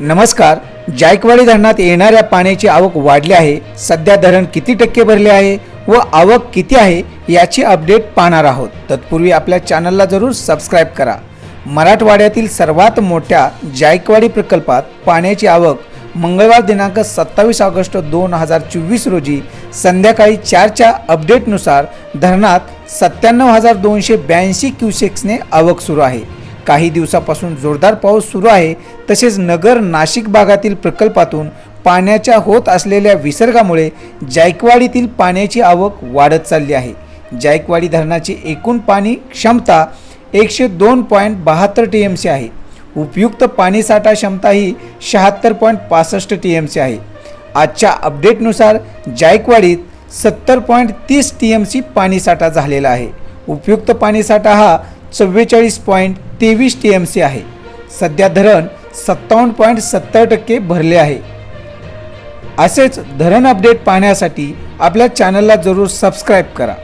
नमस्कार जायकवाडी धरणात येणाऱ्या पाण्याची आवक वाढली आहे. सध्या धरण किती टक्के भरले आहे व आवक किती आहे याची अपडेट पाहणार आहोत. तत्पूर्वी आपल्या चॅनलला जरूर सबस्क्राईब करा. मराठवाड्यातील सर्वात मोठ्या जायकवाडी प्रकल्पात पाण्याची आवक मंगळवार दिनांक सत्तावीस ऑगस्ट दोन हजार चोवीस रोजी संध्याकाळी चारच्या अपडेटनुसार धरणात सत्त्याण्णव हजार दोनशे ब्याऐंशी क्युसेक्सने आवक सुरू आहे. काही दिवसापासून जोरदार पाऊस सुरू आहे. तसेच नगर नाशिक भागातील प्रकल्पातून पाण्याच्या होत असलेल्या विसर्गामुळे जायकवाडीतील पाण्याची आवक वाढत चालली आहे. जायकवाडी धरणाची एकूण पाणी क्षमता एकशे दोन पॉईंट बहात्तर टी एम सी आहे. उपयुक्त पाणीसाठा क्षमता ही शहात्तर पॉईंट पासष्ट टी एम सी आहे. आजच्या अपडेटनुसार जायकवाडीत सत्तर पॉईंट तीस टी एम सी पाणीसाठा झालेला आहे. उपयुक्त पाणीसाठा हा चव्वेचाळीस पॉईंट तेवीस टी एम सी आहे. सध्या धरण सत्तावन्न पॉईंट सत्तर टक्के भरले आहे. असेच धरण अपडेट पाहण्यासाठी आपल्या चॅनलला जरूर सबस्क्राईब करा.